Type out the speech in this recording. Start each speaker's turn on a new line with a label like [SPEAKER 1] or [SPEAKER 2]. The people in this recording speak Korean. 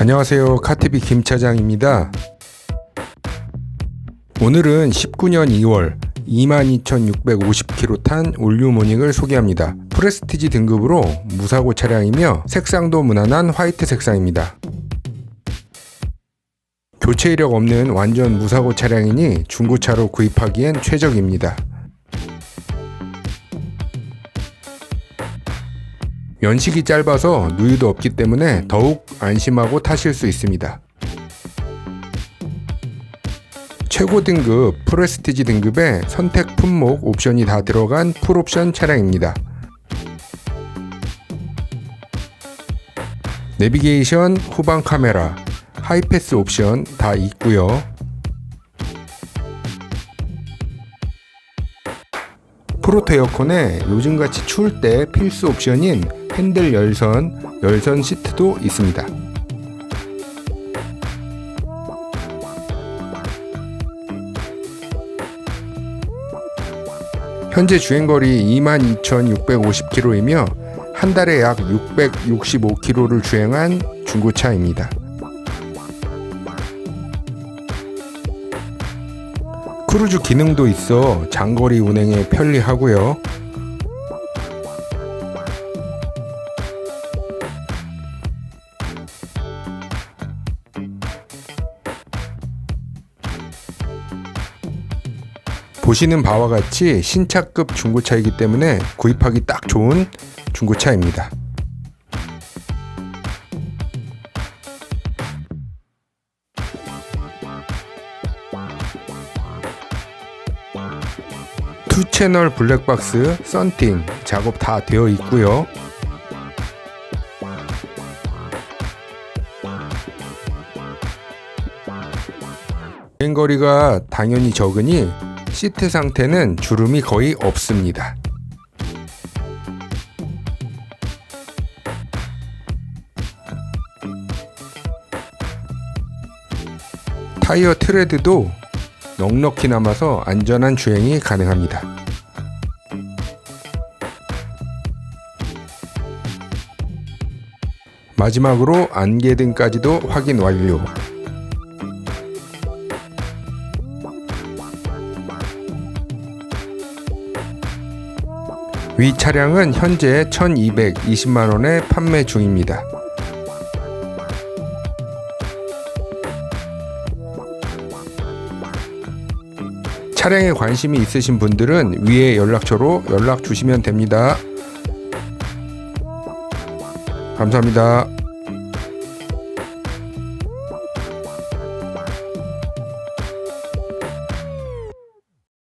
[SPEAKER 1] 안녕하세요. 카티비 김 차장입니다. 오늘은 19년 2월 22,650km 탄 올류모닝을 소개합니다. 프레스티지 등급으로 무사고 차량이며 색상도 무난한 화이트 색상입니다. 교체 이력 없는 완전 무사고 차량이니 중고차로 구입하기엔 최적입니다. 연식이 짧아서 누유도 없기 때문에 더욱 안심하고 타실 수 있습니다. 최고 등급 프레스티지 등급에 선택 품목 옵션이 다 들어간 풀옵션 차량입니다. 내비게이션, 후방 카메라, 하이패스 옵션 다 있고요. 프로토 에어컨에 요즘같이 추울 때 필수 옵션인 핸들 열선, 열선 시트도 있습니다. 현재 주행거리 22,650km이며 한 달에 약 665km를 주행한 중고차입니다. 크루즈 기능도 있어 장거리 운행에 편리하고요. 보시는 바와 같이 신차급 중고차이기 때문에 구입하기 딱 좋은 중고차입니다. 투 채널 블랙박스, 썬팅 작업 다 되어 있고요. 주행거리가 당연히 적으니 시트 상태는 주름이 거의 없습니다. 타이어 트레드도 넉넉히 남아서 안전한 주행이 가능합니다. 마지막으로 안개등까지도 확인 완료. 위 차량은 현재 1220만 원에 판매 중입니다. 차량에 관심이 있으신 분들은 위에 연락처로 연락 주시면 됩니다. 감사합니다.